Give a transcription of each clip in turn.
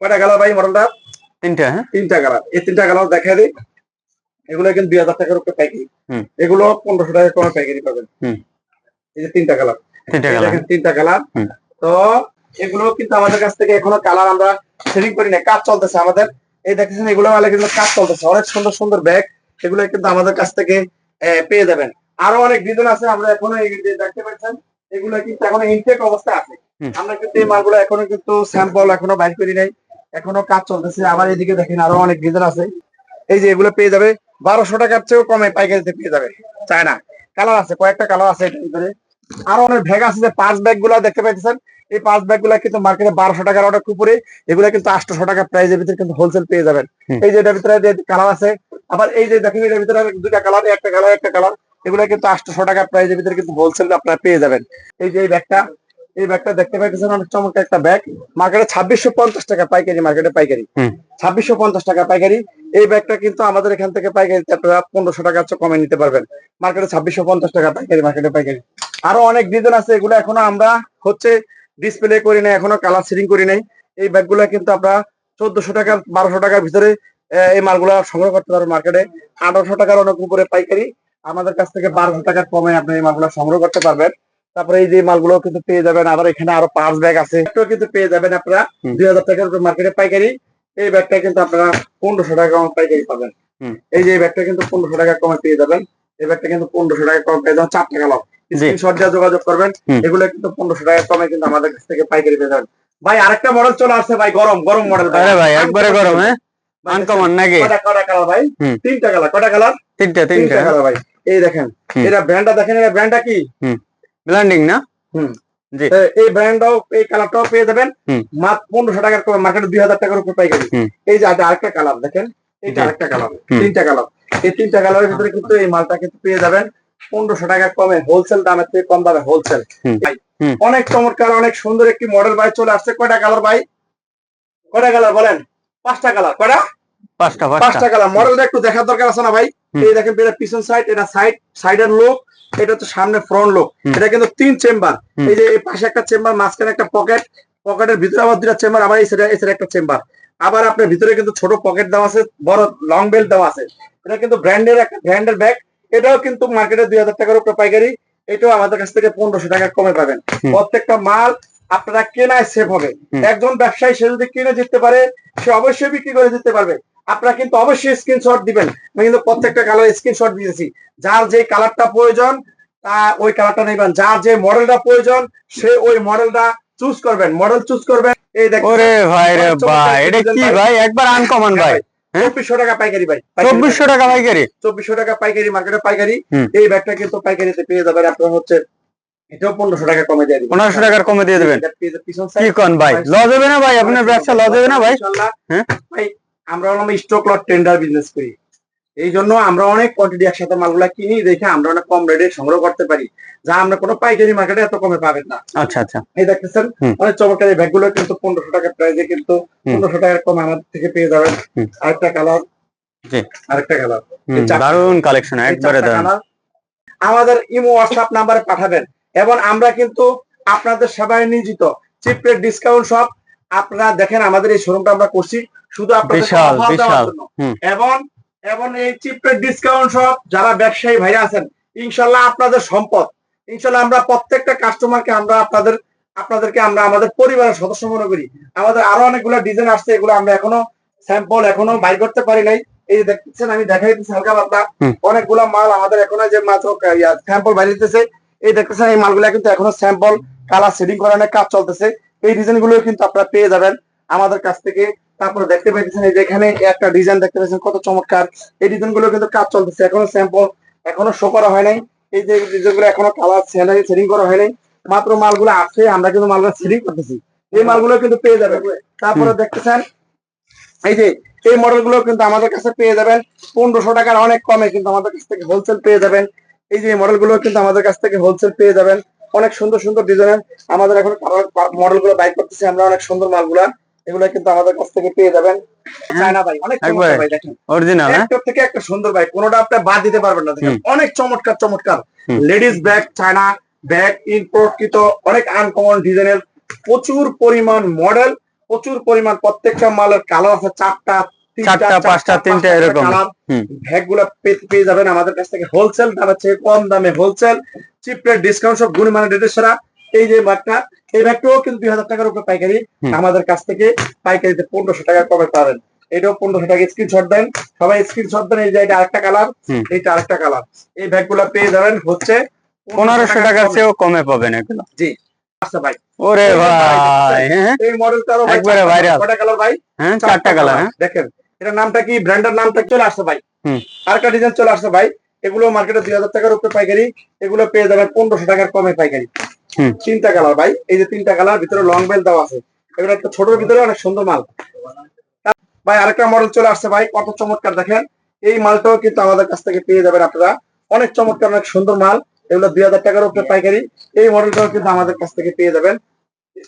কয়টা কালার ভাই মডেলটা তিনটা হ্যাঁ? তিনটা কালার এই তিনটা কালার দেখা দিই। এগুলো কিন্তু দুই হাজার টাকার উপরে এগুলো পনেরোশো টাকা পাইকারি পাবেন। এই যে তিনটা কালার তিনটা কালার তিনটা কালার তো এগুলো কিন্তু আমাদের কাছ থেকে এখনও কালার আমরা সেটিং করি না কাজ চলতেছে আমাদের। এই দেখতেছেন এগুলো আমাদের কিন্তু কাজ চলতেছে। অনেক সুন্দর সুন্দর ব্যাগ এগুলো কিন্তু আমাদের কাছ থেকে পেয়ে যাবেন। আরও অনেক ডিজাইন আছে আমরা এখনও এই যে দেখতে পাচ্ছেন এগুলো কিন্তু এখনও ইনটেক অবস্থা আছে। আমরা কিন্তু এই মালগুলো এখনও কিন্তু স্যাম্পল এখনও বাইর করি নাই। এখনও কাজ চলতেছে। আবার এদিকে দেখেন আরও অনেক ডিজাইন আছে। এই যে এগুলো পেয়ে যাবে। বারোশো টাকার চেয়েও কমে পাইকারিতে পেয়ে যাবে। চায় না কালার আছে কয়েকটা কালার আছে এটার ভিতরে। আরও অনেক ব্যাগ আছে যে পাঁচ ব্যাগগুলা দেখতে পাইতেছেন। এই পাঁচ ব্যাগগুলা কিন্তু মার্কেটে বারোশো টাকার অনেক উপরে। এগুলা কিন্তু আটশো টাকা প্রাইজের ভিতরে কিন্তু হোলসেল পেয়ে যাবেন। এই যে এটার ভিতরে কালার আছে আবার এই যে দেখেন এটার ভিতরে দুটা কালার একটা কালার একটা কালার। এগুলা কিন্তু আটশো টাকা প্রাইজের ভিতরে কিন্তু হোলসেল আপনারা পেয়ে যাবেন। এই যে এই ব্যাগটা এই ব্যাগটা দেখতে পাইতেছেন অনেক চমৎকার একটা ব্যাগ। মার্কেটে ছাব্বিশশো পঞ্চাশ টাকা পাইকারি মার্কেটে পাইকারি। ছাব্বিশশো পঞ্চাশ টাকা পাইকারি। এই ব্যাগটা কিন্তু আমাদের এখান থেকে পাইকারি আপনারা পনেরোশো টাকা কমে নিতে পারবেন। মার্কেটে ছাব্বিশশো পঞ্চাশ টাকা পাইকারি মার্কেটে পাইকারি। আরও অনেক ডিজাইন আছে এগুলো এখনও আমরা হচ্ছে ডিসপ্লে করি নাই এখনও কালার সিলিং করি নাই। এই ব্যাগগুলো কিন্তু আমরা চোদ্দশো টাকা বারোশো টাকার ভিতরে এই মালগুলা সংগ্রহ করতে পারবেন মার্কেটে। আঠারোশো টাকার অনেক উপরে পাইকারি। আমাদের কাছ থেকে বারোশো টাকার কমে আপনি এই মালগুলো সংগ্রহ করতে পারবেন। তারপরে এই যে মালগুলো কিন্তু পেয়ে যাবেন। আবার এখানে আরও পাঁচ ব্যাগ আছে। এটাও কিন্তু পেয়ে যাবেন আপনারা। দুই হাজার টাকার উপরে মার্কেটে পাইকারি। এই ব্যাগটা কিন্তু আপনারা পনেরোশো টাকা কমে পাইকারি পাবেন। এই যে ব্যাগটা কিন্তু পনেরোশো টাকা কমে পেয়ে যাবেন। এই ব্যাগটা কিন্তু পনেরোশো টাকা কমে পেয়ে যাবেন। চার টাকা লাভ। স্ক্রিনশট দিয়ে যোগাযোগ করবেন। এগুলো কিন্তু পনেরোশো টাকা কমে কিন্তু আমাদের কাছ থেকে পাইকারি পেয়ে যাবেন। ভাই আরেকটা মডেল চলে আসছে ভাই গরম গরম মডেল আরে ভাই একবারে গরম হ্যাঁ? আনকমন নাকি? কটা কালার ভাই? তিনটা কালার কটা কালার তিনটা তিনটা। কালার ভাই। এই দেখেন। এটা ব্র্যান্ডটা দেখেন এটা ব্র্যান্ডটা কি? ব্ল্যান্ডিং না? হুম। জি। এই ব্র্যান্ডটাও এই কালারটাও পেয়ে যাবেন। মাত্র পনেরোশো টাকার কমে মার্কেটে দুই হাজার টাকার উপর পাইকারি হুম। এই যে এটা আরেকটা কালার দেখেন? এইটা আরেকটা কালার তিনটা কালার এই তিনটা কালারের ভিতরে কিন্তু এই মালটা কিন্তু পেয়ে যাবেন। পনেরোশো টাকা কমে হোলসেল দামের থেকে কম দামে হোলসেল। অনেক চমৎকার অনেক সুন্দর একটি মডেল ভাই চলে আসছে। কয়টা কালার ভাই? কয়টা কালার বলেন? পাঁচটা কালার কয়টা? পাঁচটা পাঁচটা। পাঁচটা কালার মডেলটা একটু দেখার দরকার আছে না ভাই? এই দেখেন পিছন সাইড এটা সাইড সাইডের লোক এটা হচ্ছে সামনে ফ্রন্ট লোক এটা কিন্তু তিন চেম্বার এই যে এই পাশে একটা চেম্বার মাঝখানে একটা পকেট পকেটের ভিতরে আবার দুটা চেম্বার আবার এই সাইডে এই সাইডে একটা চেম্বার আবার আপনার ভিতরে কিন্তু ছোট পকেট দেওয়া আছে বড় লং বেল্ট দেওয়া আছে। এটা কিন্তু ব্র্যান্ডের একটা ব্র্যান্ডের ব্যাগ এটাও কিন্তু মার্কেটে দুই হাজার টাকার উপরে পাইকারি। এটাও আমাদের কাছ থেকে পনেরোশো টাকা কমে পাবেন। প্রত্যেকটা মাল আপনারা কেনায় সেভ হবে। একজন ব্যবসায়ী সে যদি কিনে জিততে পারে সে অবশ্যই বিক্রি করে দিতে পারবে। আপনারা কিন্তু অবশ্যই স্ক্রিনশট দিবেন। আমি কিন্তু প্রত্যেকটা কালার স্ক্রিনশট দিয়েছি। যার যে কালারটা প্রয়োজন তা ওই কালারটা নেবেন। যার যে মডেলটা প্রয়োজন সে ওই মডেলটা চুজ করবেন। মডেল চুজ করবেন এই দেখেন। ওরে ভাই রে ভাই এটা কি ভাই? একবার আনকমন ভাই। হ্যাঁ? চব্বিশশো টাকা পাইকারি ভাই। চব্বিশশো টাকা পাইকারি? চব্বিশশো টাকা পাইকারি মার্কেটে পাইকারি। এই ব্যাগটা কিন্তু পাইকারিতে পেয়ে যাবেন। আপনার হচ্ছে এটাও পনেরোশো টাকা কমে দিয়ে দিবেন। পনেরোশো টাকার কমে দিয়ে দেবেন। কি কন ভাই? লস হবে না ভাই? আপনার ব্যবসা লস হবে না ভাই? হ্যাঁ? ভাই আমরা হলাম স্টক লট টেন্ডার বিজনেস করি। এই জন্য আমরা অনেক কোয়ান্টিটি একসাথে মালগুলা কিনি দেখে আমরা অনেক কম রেটে সংগ্রহ করতে পারি যা আমরা কোনো পাইকারি মার্কেটে এত কমে পাবেন না। আচ্ছা আচ্ছা। এই দেখতেছেন অনেক চমৎকার এই ব্যাগগুলো কিন্তু পনেরোশো টাকা প্রাইসে কিন্তু পনেরোশো টাকার কমে আমাদের থেকে পেয়ে যাবেন। আরেকটা কালার আরেকটা কালার দারুণ কালেকশন একবারে দারুণ। আমাদের ইমো হোয়াটসঅ্যাপ নাম্বারে পাঠাবেন এবং আমরা কিন্তু আপনাদের সেবায় নিয়োজিত। চিপ ডিসকাউন্ট সব আপনারা দেখেন আমাদের এই শোরুমটা আমরা করছি। শুধু আপনাদের। এবং এবং এই চিপ রেট ডিসকাউন্ট সব যারা ব্যবসায়ী ভাইরা আছেন ইনশাল্লাহ আপনাদের সম্পদ। ইনশাল্লাহ আমরা প্রত্যেকটা কাস্টমারকে আমরা আপনাদের আপনাদেরকে আমরা আমাদের পরিবারের সদস্য মনে করি। আমাদের আরও অনেকগুলো ডিজাইন আসছে এগুলো আমরা এখনও স্যাম্পল এখনও বাই করতে পারি নাই। এই যে দেখতেছেন আমি দেখাই দিচ্ছি হালকা পাতলা। অনেকগুলো মাল আমাদের এখনও যে মাত্র স্যাম্পল বাইরেতেছে এই দেখতেছেন এই মালগুলো কিন্তু এখনও স্যাম্পল কালার সেটিং করানোর কাজ চলতেছে। এই ডিজাইনগুলো কিন্তু আপনারা পেয়ে যাবেন। আমাদের কাছ থেকে তারপরে দেখতে পাইতেছেন এই যে এখানে একটা ডিজাইন দেখতে পাচ্ছেন কত চমৎকার। এই ডিজাইনগুলো কিন্তু কাজ চলতেছে এখনও স্যাম্পল এখনও শো করা হয় নাই। এই যে ডিজাইনগুলো এখনও কালার সেটিং করা হয় নাই। মাত্র মালগুলো আছে আমরা কিন্তু মালগুলো সেটিং করতেছি। এই মালগুলো কিন্তু পেয়ে যাবেন। তারপরে দেখতেছেন এই যে এই মডেলগুলো কিন্তু আমাদের কাছে পেয়ে যাবেন। পনেরোশো টাকার অনেক কমে কিন্তু আমাদের কাছ থেকে হোলসেল পেয়ে যাবেন। এই যে মডেলগুলো কিন্তু আমাদের কাছ থেকে হোলসেল পেয়ে যাবেন। অনেক সুন্দর সুন্দর ডিজাইনের আমাদের এখন মডেলগুলো বাইক করতেছি আমরা অনেক সুন্দর মালগুলা। এগুলো কিন্তু আমাদের কাছ থেকে পেয়ে যাবেন। চায়না ভাই অনেক চমৎকার ভাই দেখেন। অরিজিনাল হ্যাঁ? একটা থেকে একটা সুন্দর ভাই কোনোটা আপনি বাদ দিতে পারবেন না দেখেন। অনেক চমৎকার চমৎকার। লেডিস ব্যাগ চায়না ব্যাগ ইম্পোর্টকৃত অনেক আনকমন ডিজাইনের প্রচুর পরিমাণ মডেল প্রচুর পরিমাণ প্রত্যেকটা মালের কালার আছে চারটা চারটা, পাঁচটা, তিনটা এরকম। পেয়ে যাবেন আমাদের কাছ থেকে হোলসেল দামের চেয়ে কম দামে হোলসেল চিপ রেট ডিসকাউন্ট সব গুণমানের রেটের সারা এই যে ব্যাগটা এই ব্যাগটাও কিন্তু দুই হাজার টাকার উপরে পাইকারি। আমাদের কাছ থেকে পাইকারিতে পনেরোশো টাকা কমে পাবেন। এটাও পনেরোশো টাকা স্ক্রিনশট দেন। সবাই স্ক্রিনশট দেন এই যে এটা আরেকটা কালার এইটা আরেকটা কালার এই ব্যাগগুলা পেয়ে যাবেন হচ্ছে পনেরোশো টাকার চেয়েও কমে। পাবেন এগুলো। জি। আচ্ছা ভাই। ওরে ভাই, ভাই হ্যাঁ এই মডেলটারও ভাই একবারে viral। কয়টা কালার ভাই? হ্যাঁ চারটা কালার হ্যাঁ। দেখেন। এটা নামটা কি? ব্র্যান্ডের নামটা চলে আসছে ভাই। হুম। আরেকটা ডিজাইন চলে আসছে ভাই। এগুলো মার্কেটে দুই হাজার টাকার উপরে পাইকারি। এগুলো পেয়ে যাবেন পনেরোশো টাকার কমে পাইকারি। তিনটা কালার ভাই। এই যে তিনটা কালার ভিতরে লং বেল দেওয়া আছে। এগুলো একটা ছোটর ভিতরে অনেক সুন্দর মাল। ভাই আরেকটা মডেল চলে আসছে ভাই কত চমৎকার দেখেন। এই মালটাও কিন্তু আমাদের কাছ থেকে পেয়ে যাবেন আপনারা। অনেক চমৎকার অনেক সুন্দর মাল। এগুলো দুই হাজার টাকার উপরে পাইকারি। এই মডেলটাও কিন্তু আমাদের কাছ থেকে পেয়ে যাবেন।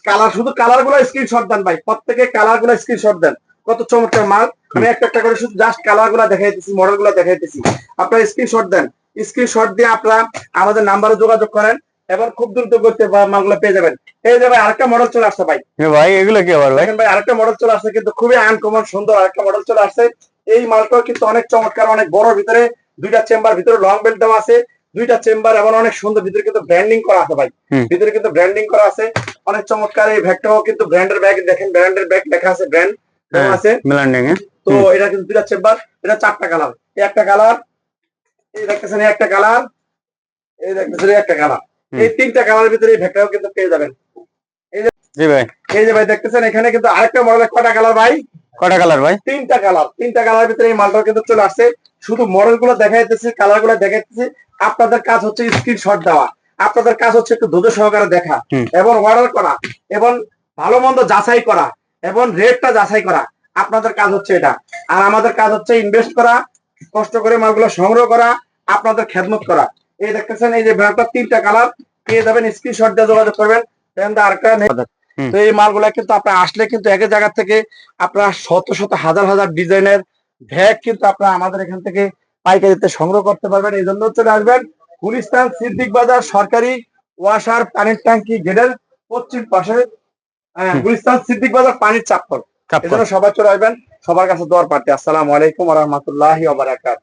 কালার শুধু কালারগুলো স্ক্রিনশট দেন ভাই। প্রত্যেকে কালারগুলো স্ক্রিনশট দেন। কত চমৎকার মাল। আমি একটা একটা করে শুধু জাস্ট কালারগুলা দেখাইতেছি মডেলগুলা দেখাইতেছি। আপনারা স্ক্রিনশট দেন। স্ক্রিনশট দিয়ে আপনারা আমাদের নাম্বারে যোগাযোগ করেন। এবং খুব দ্রুত করতে মালগুলো পেয়ে যাবেন। এই যে ভাই আরেকটা মডেল চলে আসছে ভাই। ভাই এগুলো কি আবার ভাই? ভাই আরেকটা মডেল চলে আসছে কিন্তু খুবই আনকমন সুন্দর আরেকটা মডেল চলে আসছে। এই মালটাও কিন্তু অনেক চমৎকার অনেক বড় ভিতরে দুইটা চেম্বার ভিতরে লং বেল্ট দেওয়া আছে। দুইটা চেম্বার এবং অনেক সুন্দর ভিতরে কিন্তু ব্র্যান্ডিং করা আছে ভাই। ভিতরে কিন্তু ব্র্যান্ডিং করা আছে। অনেক চমৎকার এই ব্যাগটাও কিন্তু ব্র্যান্ডের ব্যাগ দেখেন ব্র্যান্ডের ব্যাগ লেখা আছে ব্র্যান্ড আছে। মিলান্ডিং হ্যাঁ তো এটা কিন্তু দুইটা চেম্বার এটা চারটা কালার এই একটা কালার এই দেখতেছেন এই একটা কালার এই দেখতেছেন এই একটা কালার। এই তিনটা কালারের ভিতরে এই ব্যাগটাও কিন্তু পেয়ে যাবেন। জি ভাই। এই যে ভাই দেখতেছেন এখানে কিন্তু আরেকটা মডেলের কটা কালার ভাই? কটা কালার ভাই? তিনটা কালার তিনটা কালার ভিতরে এই মালটাও কিন্তু চলে আসছে। শুধু মডেলগুলো দেখাইতেছি কালারগুলো দেখাইতেছি। আপনাদের কাজ হচ্ছে স্ক্রিনশট দেওয়া। আপনাদের কাজ হচ্ছে একটু ধৈর্য সহকারে দেখা। এবং অর্ডার করা। এবং ভালো মন্দ যাচাই করা। এবং রেটটা যাচাই করা। আপনাদের কাজ হচ্ছে এটা। আর আমাদের কাজ হচ্ছে ইনভেস্ট করা কষ্ট করে মালগুলো সংগ্রহ করা আপনাদের খেদমত করা। এই দেখতেছেন এই যে ব্র্যান্ডটা তিনটা কালার। পেয়ে যাবেন স্ক্রিনশট দিয়ে যোগাযোগ করবেন। আরেকটা তো এই মালগুলা কিন্তু আপনার আসলে কিন্তু এক জায়গা থেকে আপনার শত শত হাজার হাজার ডিজাইনের ব্যাগ কিন্তু আপনারা আমাদের এখান থেকে পাইকারিতে সংগ্রহ করতে পারবেন। এই জন্য চলে আসবেন গুলিস্তান সিদ্দিক বাজার সরকারি ওয়াশার পানির ট্যাঙ্কি গেটের পশ্চিম পাশে। আহ, গুলিস্তান সিদ্দিক বাজার পানির চাপ্পল চাপ্পল এজন্য সবাই চলে আসবেন। সবার কাছে দোয়ার পার্টি। আসসালামু আলাইকুম রহমতুল্লাহি ওবারাকাত